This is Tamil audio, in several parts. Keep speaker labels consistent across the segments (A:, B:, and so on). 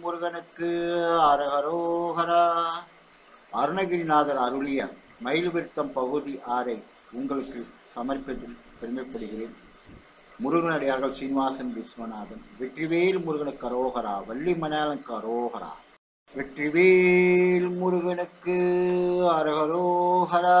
A: முருகனுக்கு. அரஹரோஹரா அருணகிரிநாதர் அருளிய மயில்விருத்தம் பகுதி ஆறை உங்களுக்கு சமர்ப்பித்தில் பெருமைப்படுகிறேன். முருகனடியார்கள் சீனிவாசன் விஸ்வநாதன் வெற்றிவேல் முருகனுக்கு அரோகரா வள்ளி மணாலனுக்கு அரோகரா. வெற்றிவேல் முருகனுக்கு அரகரோகரா.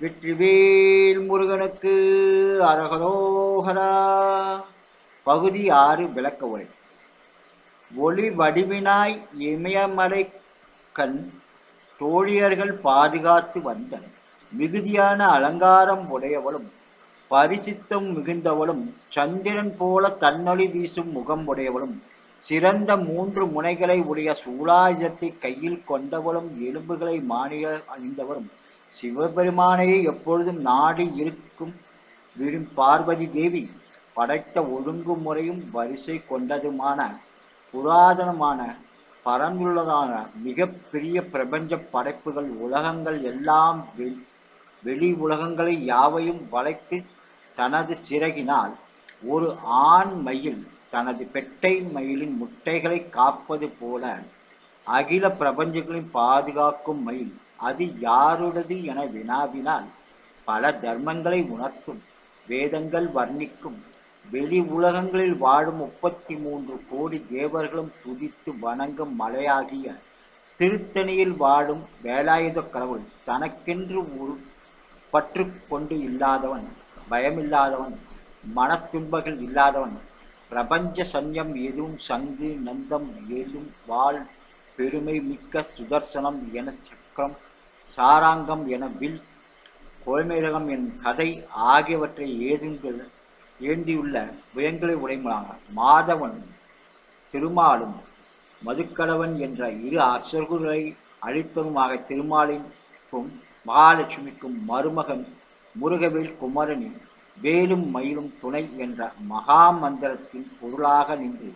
A: வெற்றிவேல் முருகனுக்கு அரகரோகரா பகுதி ஆறு விளக்க உரை. ஒளி வடிவினாய் இமயமலை கண் தோழியர்கள் பாதுகாத்து வந்தனர் மிகுதியான அலங்காரம் உடையவளும் பரிசித்தம் மிகுந்தவளும் சந்திரன் போல தன்னொளி வீசும் முகம் உடையவளும் சிறந்த மூன்று முனைகளை உடைய சூலாயுதத்தை கையில் கொண்டவளும் எலும்புகளை மாணிக அணிந்தவரும் சிவபெருமானையே எப்பொழுதும் நாடி இருக்கும் விரும் பார்வதி தேவி படைத்த ஒழுங்குமுறையும் வரிசை கொண்டதுமான புராதனமான பரந்துள்ளதான மிகப்பெரிய பிரபஞ்ச படைப்புகள் உலகங்கள் எல்லாம் வெ- வெளி உலகங்களை யாவையும் வளைத்து தனது சிறகினால் ஒரு ஆண் மயில் தனது பெட்டை மயிலின் முட்டைகளை காப்பது போல அகில பிரபஞ்சங்களின் பாதுகாக்கும் மயில் அது யாருடையது என வினாவினால் பல தர்மங்களை உணர்த்தும் வேதங்கள் வர்ணிக்கும் வெளி உலகங்களில் வாழும் முப்பத்தி மூன்று கோடி தேவர்களும் துதித்து வணங்கும் மலையாகிய திருத்தணியில் வாழும் வேலாயுத கடவுள் தனக்கென்று ஒரு பற்று கொண்டு இல்லாதவன். பயமில்லாதவன் மனத்துன்பங்கள் இல்லாதவன் பிரபஞ்ச சன்யம் எதுவும் சங்கு நந்தம் ஏலும் வாழ் பெருமை மிக்க சுதர்சனம் என சக்கரம் சாராங்கம் என வில் கோல்மேதகம் என் கதை ஆகியவற்றை ஏதுங்கள் ஏந்தியுள்ள புயங்களை உடைமையாக மாதவன் திருமாலும் மதுக்கடவன் என்ற இரு அசுரர்களை அழித்ததுமாக திருமாலிற்கும் மகாலட்சுமிக்கும் மருமகன் முருகவேல் குமரனின் வேலும் மயிலும் துணை என்ற மகா மந்திரத்தின் பொருளாக நின்று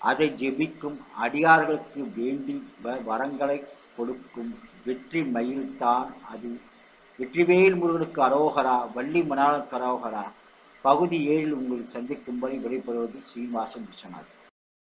A: அதை ஜெபிக்கும் அடியார்களுக்கு வேண்டி வ- வரங்களை கொடுக்கும் வெற்றி மயில்தான் அது. வெற்றிவேல் முருகனுக்கு அரோகரா வள்ளி மணாளனுக்கு அரோகரா. பகுதி ஏழில் உங்களை சந்திக்கும்படி விடைபெறுவது ஸ்ரீனிவாசன் விஸ்வநாதன்